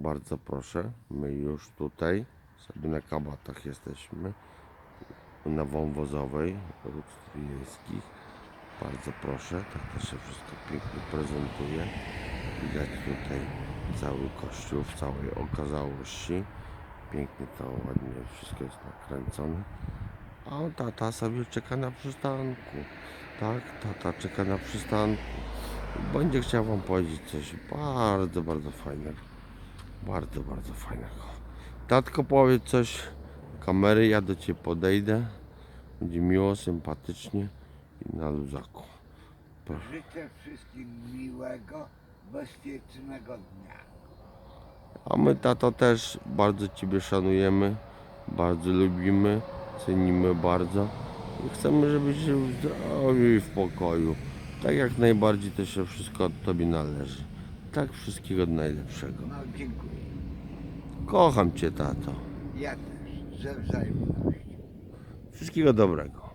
Bardzo proszę, my już tutaj sobie na kabatach jesteśmy. Na wąwozowej ród wiejskich. Bardzo proszę, tak to się wszystko pięknie prezentuje. Widać tutaj cały kościół w całej okazałości. Pięknie to ładnie wszystko jest nakręcone. A tata sobie czeka na przystanku. Tak, tata czeka na przystanku. Będzie chciał wam powiedzieć coś bardzo, bardzo fajnego. Bardzo, bardzo fajnego. Tatko powiedz coś kamery, ja do ciebie podejdę. Będzie miło, sympatycznie i na luzaku. Proszę. Życzę wszystkim miłego, bezpiecznego dnia. A my tato też bardzo Ciebie szanujemy, bardzo lubimy, cenimy bardzo i chcemy, żebyś żył w zdrowiu i w pokoju. Tak jak najbardziej to się wszystko od Tobie należy. Tak wszystkiego najlepszego. No dziękuję. Kocham Cię tato. Ja też, ze wzajemnością. Wszystkiego dobrego.